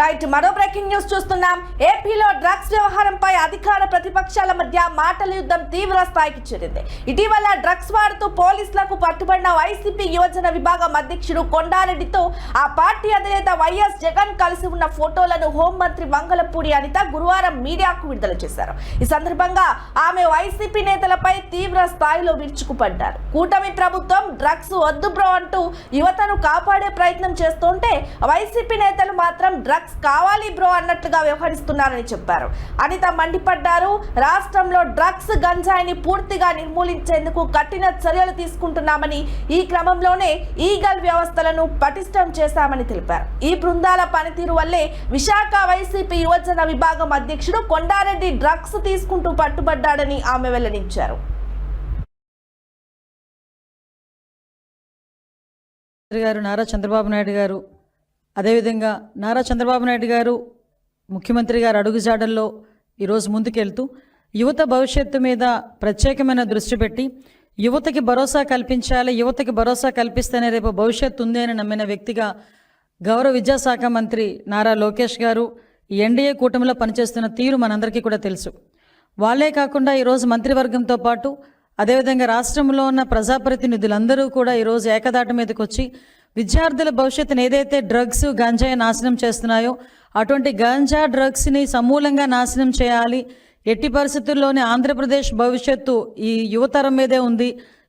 Right మరో breaking news చూస్తున్నాం. ఏపీలో డ్రగ్స్ వ్యవహారంపై అధికార ప్రతిపక్షాల మధ్య మాటల యుద్ధం తీవ్ర స్థాయికి చేరింది. ఇటీవల డ్రగ్స్ వాడుతూ పోలీసులకు పట్టుబడిన వైసీపీ యువజన విభాగం అధ్యక్షుడు కొండారెడ్డితో ఆ పార్టీ అధినేత వైఎస్ జగన్ కలిసి ఉన్న ఫోటోలను హోంమంత్రి మంగళపూడి అనిత గురువారం మీడియాకు విడుదల చేశారు. ఈ సందర్భంగా ఆమె వైసీపీ నేతలపై తీవ్ర స్థాయిలో విరుచుకుపడ్డారు. కూటమి ప్రభుత్వం డ్రగ్స్ వద్దు బ్రో అంటూ యువతను కాపాడే ప్రయత్నం చేస్తుంటే వైసీపీ నేతలు మాత్రం డ్రగ్స్ కావాలి బ్రో అన్నట్లుగా వ్యవహరిస్తున్నారని చెప్పారు. అనిత మండిపడ్డారు. రాష్ట్రంలో డ్రగ్స్ గంజాయిని పూర్తిగా నిర్మూలించేందుకు కఠిన చర్యలు తీసుకుంటున్నామని ఈ క్రమంలోనే ఈగల్ వ్యవస్థలను పటిష్టం చేశామని తెలిపారు. ఈ బృందాల పనితీరు వల్లే విశాఖ వైసీపీ యువజన విభాగం అధ్యక్షుడు కొండారెడ్డి డ్రగ్స్ తీసుకుంటూ పట్టుబడ్డాడని ఆమె వెల్లడించారు. గారు నారా చంద్రబాబు నాయుడు గారు అదేవిధంగా నారా చంద్రబాబు నాయుడు గారు ముఖ్యమంత్రి గారు అడుగుజాడల్లో ఈరోజు ముందుకెళ్తూ యువత భవిష్యత్తు మీద ప్రత్యేకమైన దృష్టి పెట్టి యువతకి భరోసా కల్పించాలి యువతకి భరోసా కల్పిస్తేనే రేపు భవిష్యత్తు ఉంది అని నమ్మిన వ్యక్తిగా గౌరవ విద్యాశాఖ మంత్రి నారా లోకేష్ గారు ఈ ఎన్డీఏ కూటమిలో పనిచేస్తున్న తీరు మనందరికీ కూడా తెలుసు. వాళ్ళే కాకుండా ఈరోజు మంత్రివర్గంతో పాటు అదేవిధంగా రాష్ట్రంలో ఉన్న ప్రజాప్రతినిధులందరూ కూడా ఈరోజు ఏకదాటి మీదకి వచ్చి విద్యార్థుల భవిష్యత్తును ఏదైతే డ్రగ్స్ గంజాయి నాశనం చేస్తున్నాయో అటువంటి గంజా డ్రగ్స్ని సమూలంగా నాశనం చేయాలి. ఎట్టి పరిస్థితుల్లోనే ఆంధ్రప్రదేశ్ భవిష్యత్తు ఈ యువతరం మీదే ఉంది.